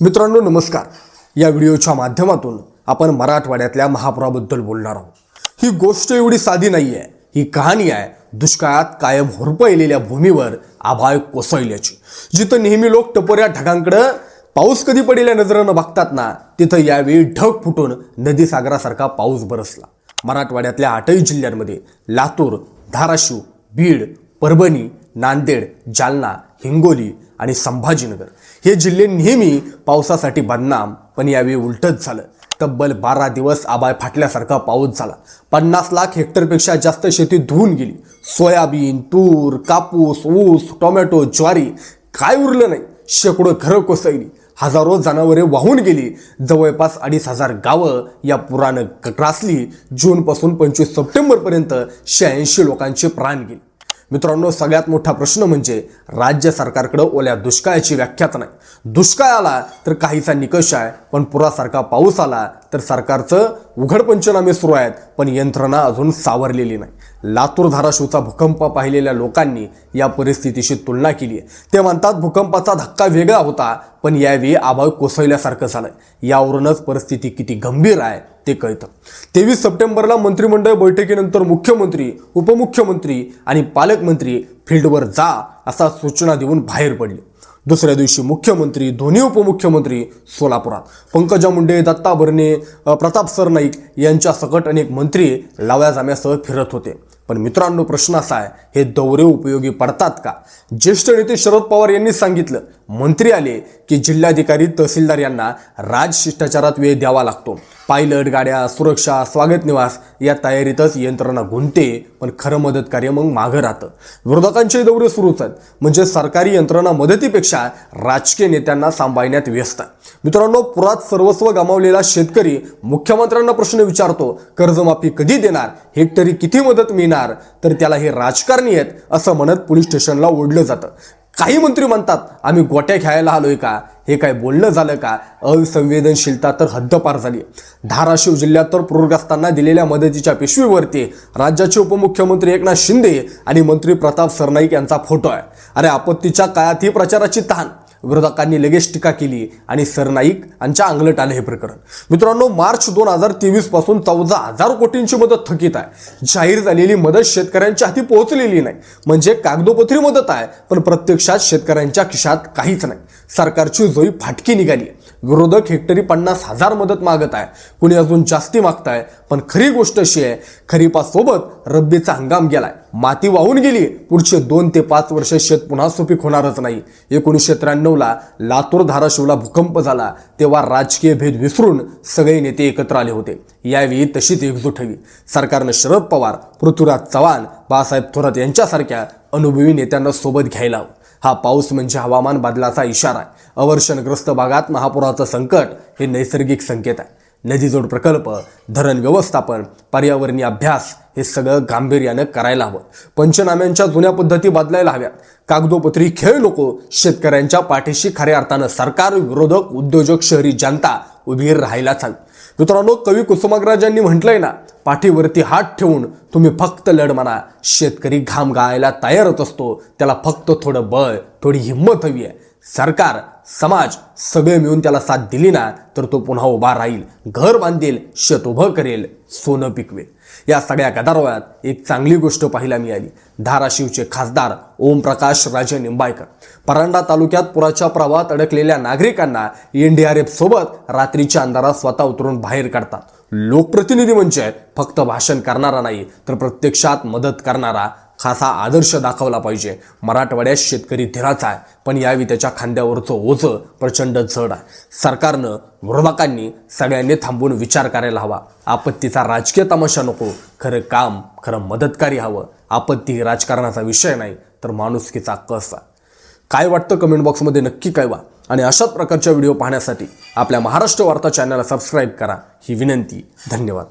मित्रांनो नमस्कार. या व्हिडिओच्या माध्यमातून आपण मराठवाड्यातल्या महापुराबद्दल बोलणार आहोत. ही गोष्ट एवढी साधी नाही आहे ही कहाणी आहे दुष्काळात कायम होरपळलेल्या भूमीवर आभाळ कोसळल्याची. जिथं नेहमी लोक टपोऱ्या ढगांकडं पाऊस कधी पडलेल्या नजरेनं बघतात ना तिथं यावेळी ढग फुटून नदी सागरासारखा पाऊस बरसला. मराठवाड्यातल्या आठही जिल्ह्यांमध्ये लातूर धाराशिव बीड परभणी नांदेड जालना हिंगोली आणि संभाजीनगर. हे जिल्हे नेहमी पावसासाठी बदनाम पण यावेळी उलटच झालं. तब्बल बारा दिवस आबाय फाटल्यासारखा पाऊस झाला. पन्नास लाख हेक्टरपेक्षा जास्त शेती धुवून गेली. सोयाबीन तूर कापूस ऊस टोमॅटो ज्वारी काय उरलं नाही. शेकडो घरं कोसळली. हजारो जनावरे वाहून गेली. जवळपास अडीच हजार गावं या पुरानं ग्रासली जूनपासून पंचवीस सप्टेंबरपर्यंत शहाऐंशी लोकांचे प्राण गेले. मित्रांनो सगळ्यात मोठा प्रश्न म्हणजे राज्य सरकारकडं ओल्या दुष्काळाची व्याख्याच नाही. दुष्काळ आला तर काहीसा निकष आहे पण पुरासारखा पाऊस आला तर सरकारचं उघड पंचनामे सुरू आहेत पण यंत्रणा अजून सावरलेली नाही. लातूर धाराशिवचा भूकंप पाहिलेल्या लोकांनी या परिस्थितीशी तुलना केली आहे. ते म्हणतात भूकंपाचा धक्का वेगळा होता पण यावेळी आभाळ कोसळल्यासारखं झालं. यावरूनच परिस्थिती किती गंभीर आहे ते कळतं. तेवीस सप्टेंबरला मंत्रिमंडळ बैठकीनंतर मुख्यमंत्री उपमुख्यमंत्री आणि पालकमंत्री फील्डवर जा असा सूचना देऊन बाहेर पडले. दुसऱ्या दिवशी मुख्यमंत्री दोन्ही उपमुख्यमंत्री सोलापुरात. पंकजा मुंडे दत्ता भरणे प्रताप सरनाईक यांच्या सकट अनेक मंत्री लाव्या जाम्यासह फिरत होते. पण मित्रांनो प्रश्न असा आहे हे दौरे उपयोगी पडतात का? ज्येष्ठ नेते शरद पवार यांनी सांगितलं मंत्री आले की जिल्हाधिकारी तहसीलदार यांना राजशिष्टाचारात वेळ द्यावा लागतो. पायलट गाड्या सुरक्षा स्वागत निवास या तयारीतच यंत्रणा गुंते पण खरं मदत कार्य मग मागं राहतं. विरोधकांचे दौरे सुरूच आहेत म्हणजे सरकारी यंत्रणा मदतीपेक्षा राजकीय नेत्यांना सांभाळण्यात व्यस्त. आहे मित्रांनो पुरात सर्वस्व गमावलेला शेतकरी मुख्यमंत्र्यांना प्रश्न विचारतो कर्जमाफी कधी देणार? हेक्टरी किती मदत मिळणार? तर त्याला हे राजकारणी आहेत असं म्हणत पोलीस स्टेशनला ओढलं जातं. काही मंत्री म्हणतात आम्ही गोट्या खेळायला आलोय का? हे काय बोलणं झालं का? असंवेदनशीलता तर हद्दपार झाली. धाराशिव जिल्ह्यात तर पूरग्रस्तांना दिलेल्या मदतीच्या पिशवीवरती राज्याचे उपमुख्यमंत्री एकनाथ शिंदे आणि मंत्री प्रताप सरनाईक यांचा फोटो आहे. अरे आपत्तीच्या काळात ही प्रचाराची तहान. विरोधकांनी लगेच टीका केली आणि सरनाईक यांच्या अंगलट आलं हे प्रकरण. मित्रांनो मार्च दोन हजार तेवीसपासून चौदा हजार कोटींची मदत थकीत आहे. जाहीर झालेली मदत शेतकऱ्यांच्या हाती पोहोचलेली नाही. म्हणजे कागदोपत्री मदत आहे पण प्रत्यक्षात शेतकऱ्यांच्या खिशात काहीच नाही. सरकारची जोई फाटकी निघाली विरोधक हेक्टरी पन्नास हजार मदत मागत आहे. कुणी अजून जास्ती मागताय? पण खरी गोष्ट अशी आहे खरीपासोबत रब्बीचा हंगाम गेलाय. माती वाहून गेली पुढचे दोन ते पाच वर्ष शेत पुन्हा सुपीक होणारच नाही. एकोणीसशे त्र्याण्णवला लातूर धाराशिवला भूकंप झाला तेव्हा राजकीय भेद विसरून सगळे नेते एकत्र आले होते. यावेळी तशीच एकजूट हवी. सरकारनं शरद पवार पृथ्वीराज चव्हाण बाळासाहेब थोरात यांच्यासारख्या अनुभवी नेत्यांना सोबत घ्यायला हवं. हा पाऊस म्हणजे हवामान बदलाचा इशारा आहे. अवर्षणग्रस्त भागात महापुराचं संकट हे नैसर्गिक संकेत आहे. नदीजोड प्रकल्प धरण व्यवस्थापन पर्यावरणीय अभ्यास हे सगळं गांभीर्यानं करायला हवं. पंचनाम्यांच्या जुन्या पद्धती बदलायला हव्यात. कागदोपत्री खेळ नको शेतकऱ्यांच्या पाठीशी खऱ्या अर्थानं सरकार विरोधक उद्योजक शहरी जनता उभी राहायलाच हवी. मित्रांनो कवी कुसुमाग्रजांनी म्हटलंय ना पाठीवरती हात ठेवून तुम्ही फक्त लढ म्हणा. शेतकरी घाम गाळायला तयारच असतो. त्याला फक्त थोडं बळ थोडी हिंमत हवी आहे. सरकार समाज सगळे मिळून त्याला साथ दिली ना तर तो पुन्हा उभा राहील. घर बांधेल शेत उभं करेल सोनं पिकवेल. या सगळ्या गदारोळात एक चांगली गोष्ट पाहायला मिळाली. धाराशिवचे खासदार ओमप्रकाश राजे निंबाळकर. परांडा तालुक्यात पुराच्या प्रवाहात अडकलेल्या नागरिकांना एनडीआरएफ सोबत रात्रीच्या अंधारात स्वतः उतरून बाहेर काढतात. लोकप्रतिनिधी म्हणजे फक्त भाषण करणारा नाही तर प्रत्यक्षात मदत करणारा खासा आदर्श दाखवला पाहिजे. मराठवाड्यात शेतकरी धीराचा आहे पण यावेळी त्याच्या खांद्यावरचं ओझं प्रचंड जड आहे. सरकारनं विरोधकांनी सगळ्यांनी थांबून विचार करायला हवा. आपत्तीचा राजकीय तमाशा नको. खरं काम खरं मदतकारी हवं. आपत्ती ही राजकारणाचा विषय नाही तर माणुसकीचा कस आहे? काय वाटतं कमेंट बॉक्समध्ये नक्की कळवा. आणि अशाच प्रकारच्या व्हिडिओ पाहण्यासाठी आपल्या महाराष्ट्र वार्ता चॅनलला सबस्क्राईब करा. ही विनंती. धन्यवाद.